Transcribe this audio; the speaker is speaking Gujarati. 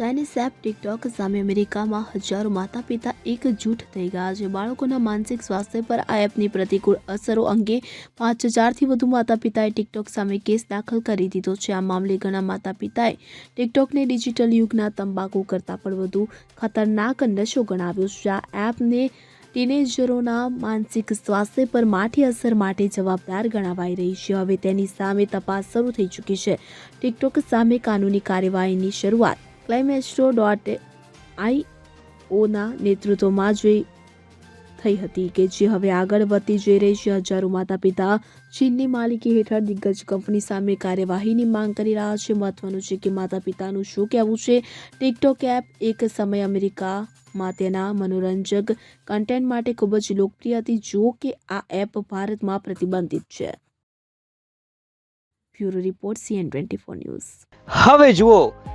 ચાઇનીઝ એપ ટિકટોક સામે અમેરિકામાં હજારો માતા પિતા એકજૂઠ થઈ ગયા છે. બાળકોના માનસિક સ્વાસ્થ્ય પર આ એપની પ્રતિકૂળ અસરો અંગે પાંચ હજારથી વધુ માતા પિતાએ ટિકટોક સામે કેસ દાખલ કરી દીધો છે. આ મામલે ઘણા માતા પિતાએ ટિકટોકને ડિજિટલ યુગના તંબાકુ કરતાં પણ વધુ ખતરનાક નશો ગણાવ્યો છે. આ એપને ટીનેજરોના માનસિક સ્વાસ્થ્ય પર માઠી અસર માટે જવાબદાર ગણાવાઈ રહી છે. હવે તેની સામે તપાસ શરૂ થઈ ચૂકી છે. ટિકટોક સામે કાનૂની કાર્યવાહીની શરૂઆત ક્લાઇમેસ્ટ્રો ડોટ આઈઓના નેતૃત્વમાં જોઈ થઈ હતી કે જે હવે આગળ વધતી જઈ રહી છે. હજારો માતા પિતા ચીનની માલિકી હેઠળ દિગ્ગજ કંપની સામે કાર્યવાહીની માંગ કરી રહ્યા છે. મહત્વનું છે કે માતા પિતાનું શું કહેવું છે? ટિકટોક એપ એક સમય અમેરિકામાં તેના મનોરંજક કન્ટેન્ટ માટે ખૂબ જ લોકપ્રિય હતી. જો કે આ એપ ભારતમાં પ્રતિબંધિત છે. Bureau report CN twenty four news હવે જુઓ